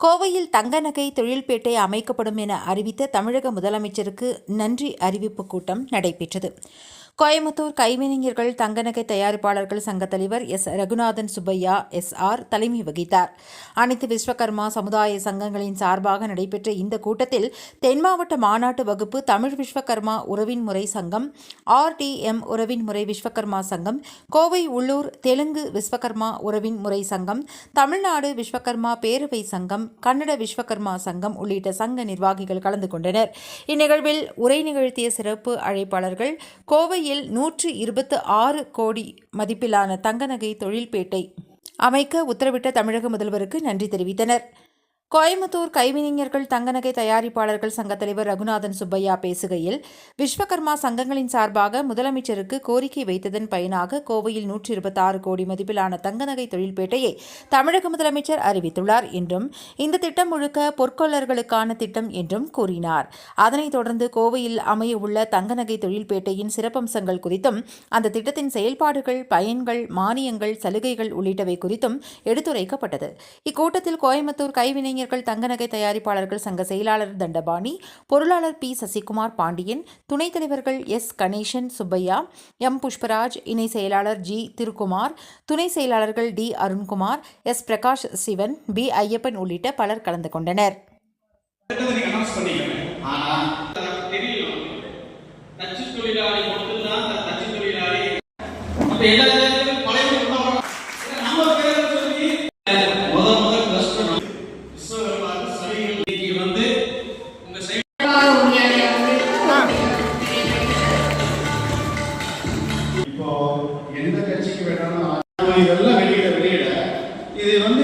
கோவையில் தங்க நகை தொழில்பேட்டை அமைக்கப்படும் என அறிவித்த தமிழக முதலமைச்சருக்கு நன்றி அறிவிப்பு கூட்டம் நடைபெற்றது. கோயம்புத்தூர் கைவினைஞர்கள் தங்க நகை தயாரிப்பாளர்கள் சங்க தலைவர் S. Raghunathan Subbaiah S. R. தலைமை வகித்தார். அனைத்து விஸ்வகர்மா சமுதாய சங்கங்களின் சார்பாக நடைபெற்ற இந்த கூட்டத்தில் தென் மாவட்ட மாநாட்டு வகுப்பு தமிழ் விஸ்வகர்மா உறவின் முறை சங்கம் ஆர்டிஎம் உறவின் முறை விஸ்வகர்மா சங்கம் கோவை உள்ளூர் தெலுங்கு விஸ்வகர்மா உறவின் முறை சங்கம் தமிழ்நாடு விஸ்வகர்மா பேரவை சங்கம் கன்னட விஸ்வகர்மா சங்கம் உள்ளிட்ட சங்க நிர்வாகிகள் கலந்து கொண்டனர். இந்நிகழ்வில் உரை நிகழ்த்திய சிறப்பு அழைப்பாளர்கள் கோவையில் நூற்று இருபத்து ஆறு கோடி மதிப்பிலான தங்க நகை தொழில்பேட்டை அமைக்க உத்தரவிட்ட தமிழக முதல்வருக்கு நன்றி தெரிவித்தனர். கோயம்புத்தூர் கைவினைஞர்கள் தங்கநகை தயாரிப்பாளர்கள் சங்க தலைவர் ரகுநாதன் சுப்பையா பேசுகையில் விஸ்வகர்மா சங்கங்களின் சார்பாக முதலமைச்சருக்கு கோரிக்கை வைத்ததன் பயனாக கோவையில் நூற்றி இருபத்தாறு கோடி மதிப்பிலான தங்கநகை தொழில்பேட்டையை தமிழக முதலமைச்சர் அறிவித்துள்ளார் என்றும் இந்த திட்டம் முழுக்க பொற்கொள்ளர்களுக்கான திட்டம் என்றும் கூறினார். அதனைத் தொடர்ந்து கோவையில் அமையவுள்ள தங்கநகை தொழில்பேட்டையின் சிறப்பம்சங்கள் குறித்தும் அந்த திட்டத்தின் செயல்பாடுகள் பயன்கள் மானியங்கள் சலுகைகள் உள்ளிட்டவை குறித்தும் எடுத்துரைக்கப்பட்டது. இக்கூட்டத்தில் கோயம்புத்தூர் கைவினைஞர் தங்க நகை தயாரிப்பாளர்கள் சங்க செயலாளர் தண்டபாணி பொருளாளர் பி. சசிகுமார் பாண்டியன் துணைத் தலைவர்கள் எஸ். கணேசன் சுப்பையா எம். புஷ்பராஜ் இணை செயலாளர் ஜி. திருக்குமார் துணை செயலாளர்கள் D. Arunkumar S. Prakash Sivan P. Ayyappan உள்ளிட்ட பலர் கலந்து கொண்டனர். தொழிலாளி மட்டும்தான் தச்சு தொழிலாளி. இதெல்லாம் வெளியிட வெளியிட. இது வந்து